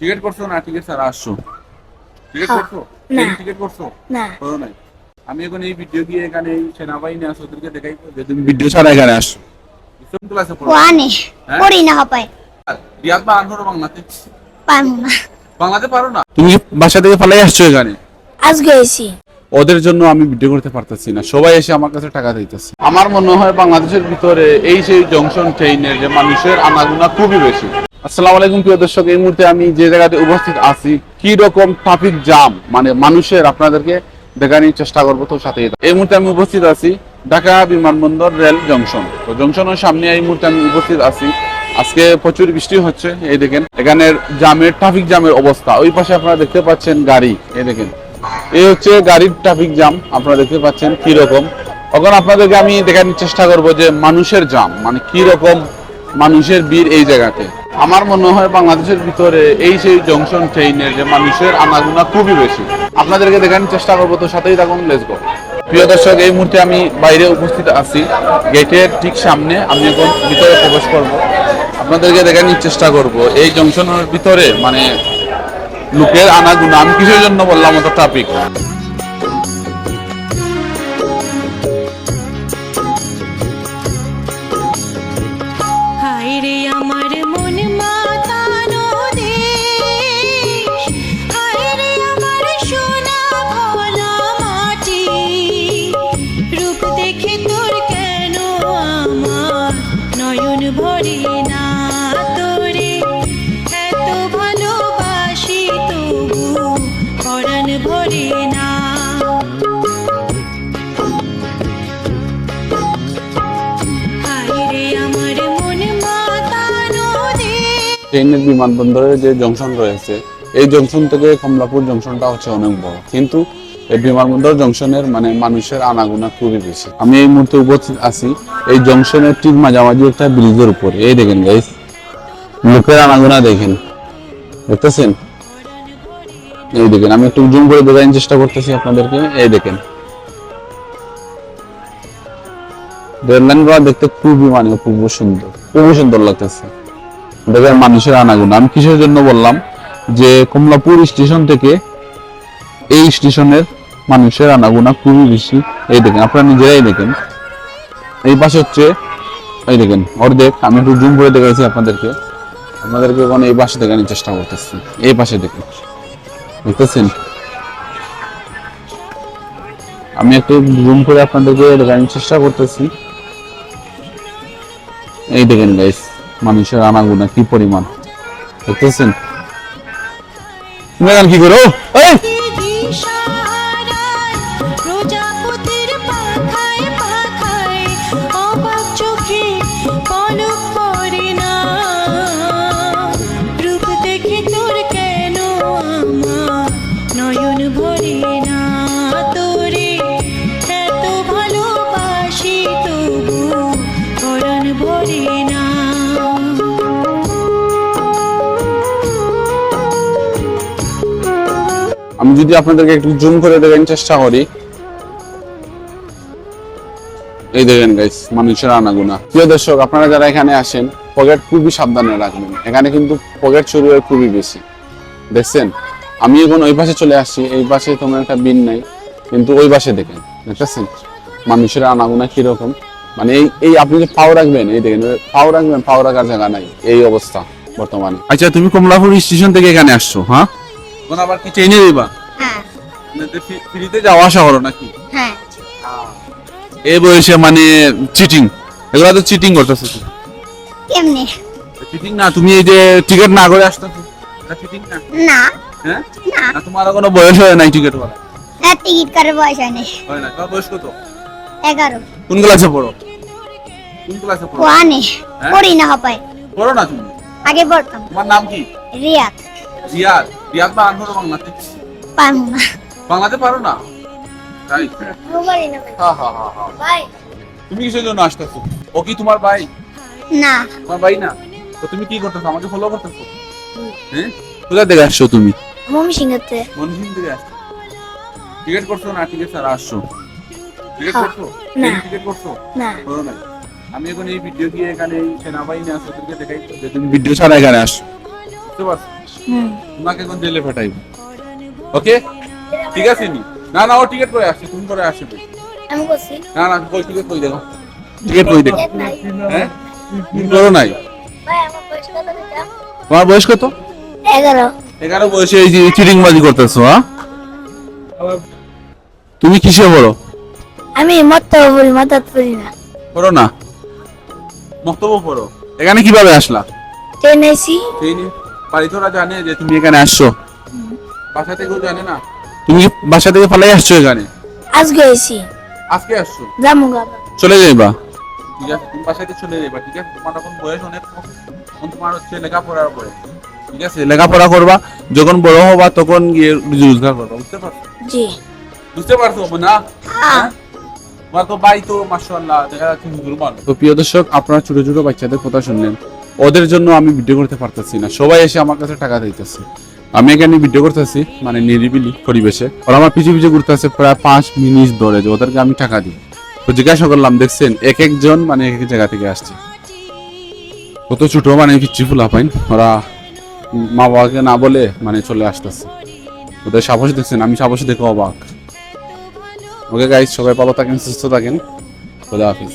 Ticket করছ না ticket ছাড়া আসছো? টিকিট হ্যাঁ। করছ? না। টিকিট করছ? না। করো নাই। আমি এখন এই ভিডিও গিয়ে এখানে এই সেনাবাহিনী আছে ওদেরকে দেখাই যে তুমি ভিডিও ছাড়া এখানে আসছো। কোন ক্লাসে পড়ো। ওয়ানে হ্যাঁ? পড়ি না হপায়। রিয়াদ বা আনহর বাংলাতে। পারব না। বাংলাতে পারো না? তুমি বাসা থেকে পালাই আসছো এখানে? আজকে এসি ওদের জন্য আমি ভিডিও করতে পারতেছি না। সবাই এসে আমার কাছে টাকা দিতেছে। আমার মনে হয় বাংলাদেশের ভিতরে এই সেই জংশন ট্রেনের যে মানুষের আনাগুনা খুবই বেশি। আসসালামু আলাইকুম, প্রিয় দর্শক, এই মুহূর্তে আমি যে জায়গাতে উপস্থিত আছি কি রকম ট্রাফিক জাম মানে মানুষের, আপনাদেরকে দেখানোর চেষ্টা করব, তো সাথে এই মুহূর্তে আমি উপস্থিত আছি ঢাকা বিমানবন্দর রেল জংশন। তো জংশনের সামনে এই মুহূর্তে আমি উপস্থিত আছি। আজকে প্রচুর বৃষ্টি হচ্ছে, এই দেখেন এখানের জামের ট্রাফিক জামের অবস্থা। ওই পাশে আপনারা দেখতে পাচ্ছেন গাড়ি, এই দেখেন। এই হচ্ছে গাড়ির ট্রাফিক জাম আপনারা দেখতে পাচ্ছেন কি রকম এখন আপনাদেরকে আমি দেখানোর চেষ্টা করব যে মানুষের জাম মানে কি রকম মানুষের ভিড় এই জায়গাতে। আমার মনে হয় বাংলাদেশের ভিতরে এই সেই জংশন ট্রেনের যে মানুষের আনাগুনা খুবই বেশি। আপনাদেরকে দেখানোর চেষ্টা করব, তো সাথেই থাকুন লেটস গো প্রিয় দর্শক, এই মুহূর্তে আমি বাইরে উপস্থিত আছি। গেটের ঠিক সামনে আমি এখন ভিতরে প্রবেশ করব। আপনাদেরকে দেখানোর চেষ্টা করব। এই জংশনের ভিতরে মানে লোকের আনাগুনা, আমি কিসের জন্য বললাম অত ট্রাফিক হায় ট্রেনের বিমানবন্দরের যে জংশন রয়েছে, এই জংশন থেকে কমলাপুর জংশনটা হচ্ছে অনেক বড়। কিন্তু এই বিমানবন্দর জংশনের মানে মানুষের আনাগোনা খুবই বেশি। আমি এই মুহূর্তে উপস্থিত আছি, এই জংশনের ঠিক মাঝামাঝি একটা ব্রিজের উপরে। এই দেখেন গাইস লোকের আনাগোনা দেখেন। দেখতেছেন? এই দেখেন, আমি একটু জুম করে দেখানোর চেষ্টা করতেছি আপনাদেরকে। এই দেখেন। রেললাইনগুলো দেখতে খুবই মানে খুবই সুন্দর খুবই সুন্দর লাগতেছে। দেখেন, মানুষের আনাগুনা। আমি কিসের জন্য বললাম যে, কমলাপুর স্টেশন থেকে এই স্টেশনের মানুষের আনাগুনা খুবই বেশি। এই দেখেন, আপনারা নিজেরাই দেখেন। এই পাশে হচ্ছে, এই দেখেন, অর্ধেক। আমি একটু জুম করে দেখাচ্ছি আপনাদেরকে। আপনাদেরকে ওখানে এই পাশে দেখানোর চেষ্টা করতেছি। এই পাশে দেখেন। আমি একটু জুম করে আপনাদেরকে দেখানোর চেষ্টা করতেছি। এই দেখেন গাইস মানুষের আনাগুনা কি পরিমাণ? দেখতেছেন? কি করো? এই! আমি যদি আপনাদেরকে একটু জুম করে দেখার চেষ্টা করি। এই দেখেন গাইস মানুষের আনাগুনা। প্রিয় দর্শক আপনারা যারা এখানে আসেন পকেট খুবই সাবধানে রাখবেন। এখানে কিন্তু পকেট চুরি হয় খুবই বেশি। দেখছেন? আমি এখন ওই পাশে চলে আসছি এই পাশে তোমার একটা বিন নাই কিন্তু ওই পাশে দেখেন দেখতেছেন? মানুষের আনাগুনা কীরকম? মানে এই এই আপনি যে পাও রাখবেন এই দেখেন পাও রাখবেন পাও রাখার জায়গা নাই এই অবস্থা বর্তমানে। আচ্ছা তুমি কমলাপুর স্টেশন থেকে এখানে আসছো হ্যাঁ? আবার কি চেনে দিবা হ্যাঁ ফ্রিতে যাওয়া আসা করো নাকি? হ্যাঁ। এই বয়সে মানে চিটিং এগুলা তো চিটিং করতেছো কেমনে? চিটিং না তুমি এই যে টিকিট না করে আসতেছো এটা চিটিং না? না। হ্যাঁ? না। না তোমার কোনো বয়স হয় নাই টিকিট করা হ্যাঁ টিকিট কাটার বয়স হয় নাই। হয় না তোমার বয়স কত? এগারো। কোন ক্লাসে পড়ো? কোন ক্লাসে পড়ো? ওয়ানে। হ্যাঁ? পড়ি না হপায়। পড়ো না তুমি? আগে পড়তাম। তোমার নাম কি? রিয়াদ। রিয়াদ। রিয়াদ বা আনহর বাংলাতে পারব না। বাংলাতে পারো না? তাই? না হ্যাঁ হ্যাঁ হ্যাঁ ভাই। তুমি কিসের জন্য আসতেছো? ও কি তোমার ভাই? না। তোমার ভাই না? তো তুমি কি করতেছো? আমাকে ফলো করতেছো? হ্যাঁ? কোথা থেকে আসছো তুমি? মমি সিংহতে মনসিং থেকে আসছো? টিকিট করছ না? টিকিট ছাড়া আসছো? টিকিট হ্যাঁ। করছ? না। টিকিট করছ? না। করো নাই আমি এখন এই ভিডিও দিয়ে এখানে এই সেনাবাহিনী আছে তুমি দেখাই যে তুমি ভিডিও ছাড়া এখানে আসছো। বুঝতে পারছ? তোমাকে এখন জেলে ফাটাইব ওকে ঠিক আছে নি? না না ও টিকিট করে আসছে তুমি করে আসবে। আমি করছি না না কই টিকিট কই দেখো? টিকিট কই দেখো? হ্যাঁ? করো নাই। তোমার বয়স কত? এগারো। এগারো বয়সে এই যে চিটিং বাজি করতেছো হ্যাঁ? তুমি কিসে পড়ো? আমি মত্তাও পড়ি মাথাত পড়ি না। পড়ো না? মক্তব্য পড়ো। এখানে কীভাবে আসলা? ট্রেন সেই নিয়ে বাড়িতে ওরা জানে যে তুমি এখানে আসছো। বাসা থেকেও জানে না? তুমি কি বাসা থেকে পালাই আসছো এখানে? আজকে আইসি আজকে আসছো? জামুগা চলে যাইবা? ঠিক আছে তুমি বাসাতে চলে যাইবা ঠিক আছে? তোমার এখন বয়স অনেক কম। তোমার হচ্ছে লেখাপড়ার বয়স। ঠিক আছে লেখাপড়া করবা যখন বড় হবা তখন গিয়ে রোজগার করবা বুঝতে পারছ? জি। বুঝতে পারছ না হ্যাঁ? তোমার তো ভাই তো মাশাআল্লাহ দেখা যাচ্ছে হুজুর মানুষ তো প্রিয় দর্শক আপনারা ছোট ছোট বাচ্চাদের কথা শুনলেন। ওদের জন্য আমি ভিডিও করতে পারতেছি না। সবাই এসে আমার কাছে টাকা দিতেছে। আমি এখানে ভিডিও করতেছি মানে নিরিবিলি পরিবেশে। ওরা আমার পিছিয়ে পিছিয়ে ঘুরতেছে, প্রায় পাঁচ মিনিট ধরে যে ওদেরকে আমি টাকা দিই তো জিজ্ঞাসা করলাম, দেখছেন, এক একজন মানে এক এক জায়গা থেকে আসছে। কত ছোট মানে পিচ্ছি ফুলা পাইন। ওরা মা বাবাকে না বলে মানে চলে আসতেছে। ওদের সাহস দেখছেন, আমি সাহস দেখে অবাক। ওকে গাইজ সবাই ভালো থাকেন, সুস্থ থাকেন। খোদা হাফিজ।